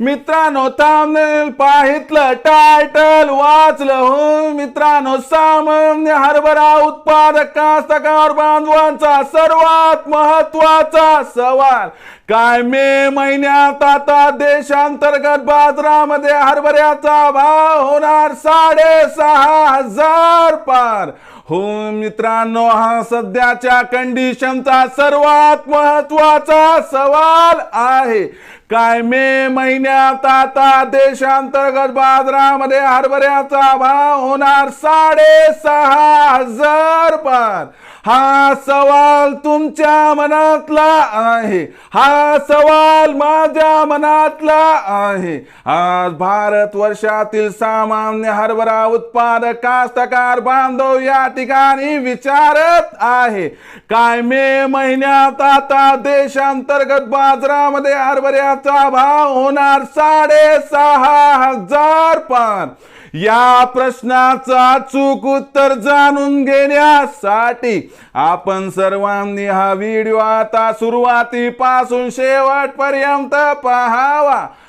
मित्रांनो थांबनेल पाहितलं टायटल वाचलं हो. मित्रांनो सामान्य हरभरा उत्पादक कास्तकार बांधवांचा सर्वात महत्त्वाचा सवाल काय मे महिन्यात आता देशांतर्गत बाजारामध्ये हरभऱ्याचा भाव होणार? साडेसहा हजार पार. हो मित्रांनो हा सध्याच्या कंडिशनचा सर्वात महत्त्वाचा सवाल आहे. काय मे महिन्यात आता देशांतर्गत बाजारामध्ये हरभऱ्याचा भाव होणार साडेसहा हजार पण हा सवाल तुमच्या मनातला आहे. हा सवाल माझ्या मनातला आहे. आज भारत वर्षातील सामान्य हरभरा उत्पादक कास्तकार बांधव या ठिकाणी विचारत आहे. काय मे महिन्यात आता देशांतर्गत बाजारामध्ये हरभऱ्याचा भाव होणार? साडेसहा हजार पान. या प्रश्नाचं अचूक उत्तर जाणून घेण्यासाठी आपण सर्वांनी हा व्हिडिओ आता सुरुवातीपासून शेवटपर्यंत पहावा.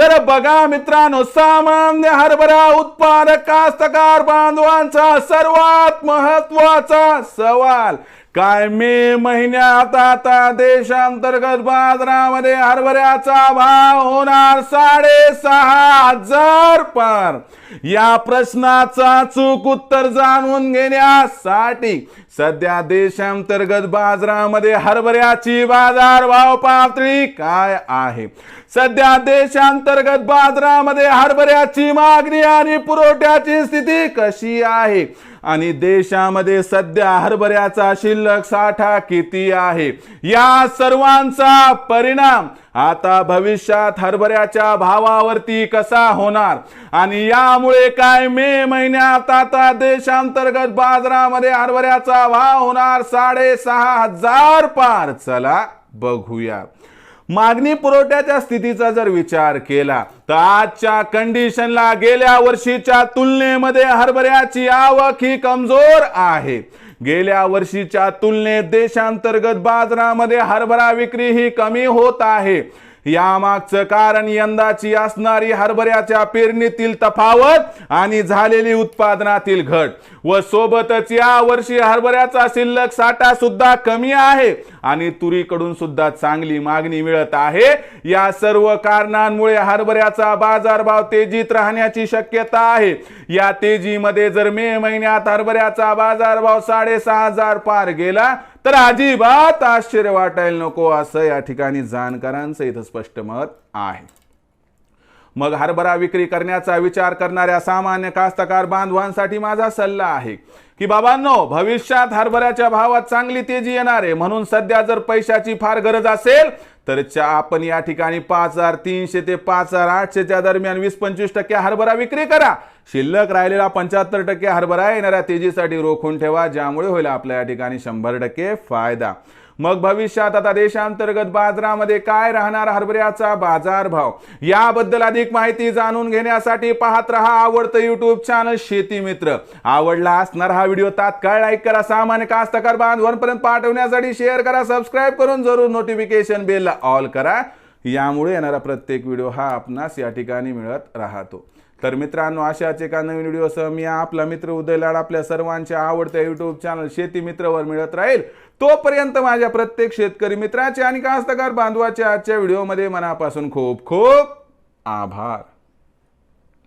तर बघा मित्रांनो सामान्य हरभरा उत्पादक कास्तकार बांधवांचा सर्वात महत्त्वाचा सवाल काय मे महिन्यात आता देशांतर्गत बाजारामध्ये हरभऱ्याचा भाव होणार साडेसहा हजार पार? या प्रश्नाचा चूक उत्तर जाणून घेण्यासाठी सध्या देशांतर्गत बाजारामध्ये हरभऱ्याची बाजार भाव पातळी काय आहे? सध्या देशांतर्गत बाजारामध्ये हरभऱ्याची मागणी आणि पुरवठ्याची स्थिती कशी आहे? आणि देशामध्ये सध्या हरभऱ्याचा शिल्लक साठा किती आहे? या सर्वांचा परिणाम आता भविष्यात हरभऱ्याच्या भावावरती कसा होणार? आणि यामुळे काय मे महिन्यात आता देशांतर्गत बाजारामध्ये हरभऱ्याचा भाव होणार? साडेसहा हजार पार. चला बघूया. मागणी पुरवठ्याच्या स्थितीचा जर विचार केला तर आजच्या कंडिशनला गेल्या वर्षीच्या तुलनेमध्ये हरभऱ्याची आवक ही कमजोर आहे. गेल्या वर्षीच्या तुलनेत देशांतर्गत बाजारामध्ये हरभरा विक्री ही कमी होत आहे. यामागचं कारण यंदाची असणारी हरभऱ्याच्या पेरणीतील तफावत आणि झालेली उत्पादनातील घट. व सोबतच या वर्षी हरभऱ्याचा शिल्लक साठा सुद्धा कमी आहे आणि तुरीकडून सुद्धा चांगली मागणी मिळत आहे. या सर्व कारणांमुळे हरभऱ्याचा बाजारभाव तेजीत राहण्याची शक्यता आहे. या तेजीमध्ये जर मे महिन्यात हरभऱ्याचा बाजारभाव साडेसहा हजार पार गेला तर अजिबात आश्चर्य वाटायला नको असं या ठिकाणी जाणकारांचं इथं स्पष्ट मत आहे. मग हरभरा विक्री करण्याचा विचार करणाऱ्या सामान्य कास्तकार बांधवांसाठी माझा सल्ला आहे की बाबांनो भविष्यात हरभऱ्याच्या भावात चांगली तेजी येणार आहे. म्हणून सध्या जर पैशाची फार गरज असेल तर च्या- आपण या ठिकाणी पाच हजार तीनशे ते पाच हजार आठशेच्या दरम्यान वीस पंचवीस टक्के हरभरा विक्री करा. शिल्लक राहिलेला पंच्याहत्तर टक्के हरभरा येणाऱ्या तेजीसाठी रोखून ठेवा ज्यामुळे होईल आपल्या या ठिकाणी शंभर टक्के फायदा. मग भविष्यात आता देशांतर्गत बाजारामध्ये काय राहणार हरभऱ्याचा बाजारभाव? याबद्दल अधिक माहिती जाणून घेण्यासाठी पाहत रहा आवडतं युट्यूब चॅनल शेती मित्र. आवडला असणार हा व्हिडिओ तात्काळ लाईक करा. सामान्य कास्तकार बांधवांपर्यंत पाठवण्यासाठी शेअर करा. सबस्क्राईब करून जरूर नोटिफिकेशन बेल ऑल करा. यामुळे येणारा प्रत्येक व्हिडिओ हा आपणास या ठिकाणी मिळत राहतो. तर मित्रांनो अशाच एका नवीन व्हिडिओसह मी आपला मित्र उदय लाड आपल्या सर्वांच्या आवडत्या युट्यूब चॅनल शेती मित्रवर मिळत राहील. तोपर्यंत माझ्या प्रत्येक शेतकरी मित्राचे आणि कास्तकार बांधवाच्या आजच्या व्हिडिओमध्ये मनापासून खूप खूप आभार.